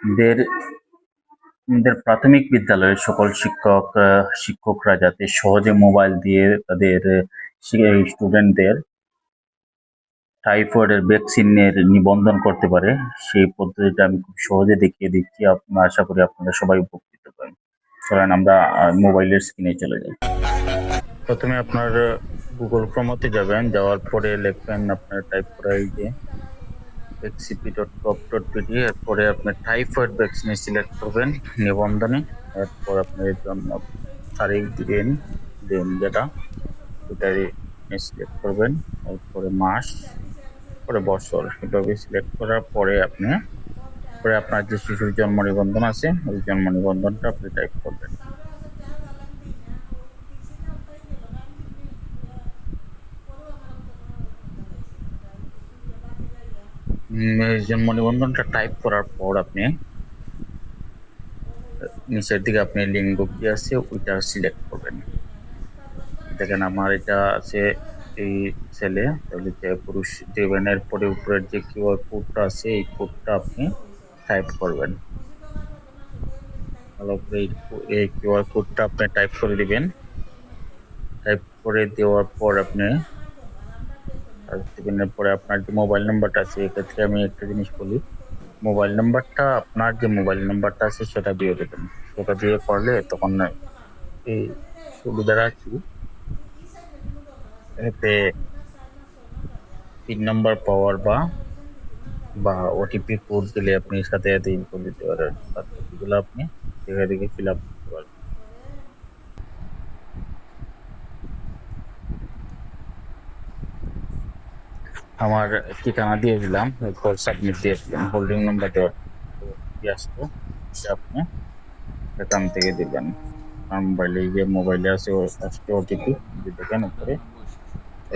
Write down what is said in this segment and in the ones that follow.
দের প্রাথমিক বিদ্যালয়ের সকল শিক্ষক শিক্ষকরা যাতে সহজে মোবাইল দিয়ে তাদের স্টুডেন্টদের টাইফয়েডের ভ্যাকসিনের নিবন্ধন করতে পারে, সেই পদ্ধতিটা আমি খুব সহজে দেখিয়ে দিচ্ছি। আপনার আশা করি আপনারা সবাই উপকৃত পাবেন। চলেন আমরা মোবাইলের স্ক্রিনে চলে যাই। প্রথমে আপনার গুগল ক্রোমতে যাবেন, যাওয়ার পরে লিখবেন আপনার টাইপ করা এই যে XP dot cop dot PD এরপরে আপনি টাইফয়েড ভ্যাকসিনে সিলেক্ট করবেন নিবন্ধনে এরপর আপনি এর জন্য তারিখ দিবেন, দেন যেটা ওটাই সিলেক্ট করবেন, এরপরে মাস পরে বছর, এভাবে সিলেক্ট করার পরে আপনি, পরে আপনার যে শিশুর জন্ম নিবন্ধন আছে, ওই জন্ম নিবন্ধনটা আপনি টাইপ করবেন। উম, এই জন্ম নিবন্ধনটা টাইপ করার পর আপনি নিচের দিকে আপনি লিঙ্গ কি আছে ওইটা সিলেক্ট করবেন। দেখেন আমার এটা আছে এই ছেলে তাহলে যে পুরুষ দেবেন এরপরে উপরের যে কিউআর কোডটা আছে এই কোডটা আপনি টাইপ করবেন। ভালো করে এই কিউআর কোডটা আপনি টাইপ করে দিবেন। টাইপ করে দেওয়ার পর আপনি আর দিবেনের পরে আপনার যে মোবাইল নাম্বারটা আছে, এক্ষেত্রে আমি একটা জিনিস বলি। মোবাইল নাম্বারটা আপনার যে মোবাইল নাম্বারটা আছে, সেটা দিয়ে দেবেন। সেটা দিয়ে করলে তখন এই সুবিধাটা কি? এতে পিন নাম্বার পাওয়ার বা বা ওটিপি কোড দিলে আপনি সাথে সাথে ইনপুট দিতে পারেন। বাকিগুলো আপনি দেখে দেখে ফিল আপ করতে আমার ঠিকানা দিয়ে দিলাম, এরপর সাবমিট দিয়ে দিলাম। হোল্ডিং নাম্বার দিয়ে আসতো আপনি এখান থেকে দিবেন। আমার মোবাইলে যে মোবাইলে আছে আসছে ওটিপি দেখেন উপরে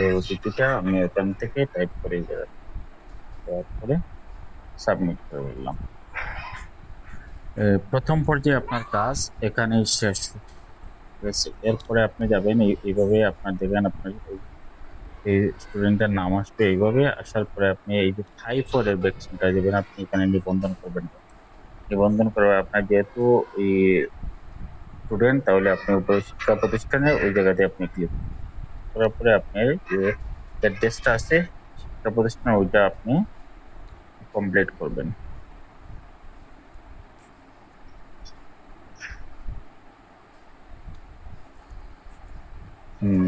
এই ওটিপিটা আমি এখান থেকে টাইপ করে দেবেন দেওয়ার পরে সাবমিট করে দিলাম। প্রথম পর্যায়ে আপনার কাজ এখানেই শেষ। এরপরে আপনি যাবেন, এই- এইভাবে আপনার দেখবেন আপনার এই- স্টুডেন্টের নাম আসবে এইভাবে, আসার পরে আপনি এই যে টাইফয়েডের ভ্যাকসিনটা দেবেন আপনি এখানে নিবন্ধন করবেন। নিবন্ধন করে আপনার যেহেতু এই স্টুডেন্ট তাহলে আপনি উপরে শিক্ষা প্রতিষ্ঠানে ওই জায়গাতে আপনি ক্লিক করার পরে আপনি যে অ্যাড্রেসটা আছে, শিক্ষা প্রতিষ্ঠান ওইটা আপনি কমপ্লিট করবেন।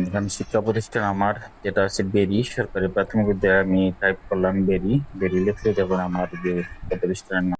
এখানে শিক্ষা প্রতিষ্ঠান আমার, যেটা আছে বেরি, সরকারি প্রাথমিক বিদ্যালয় আমি টাইপ করলাম বেরি। বেরি লিখলে দেখুন আমার যে প্রতিষ্ঠানের নাম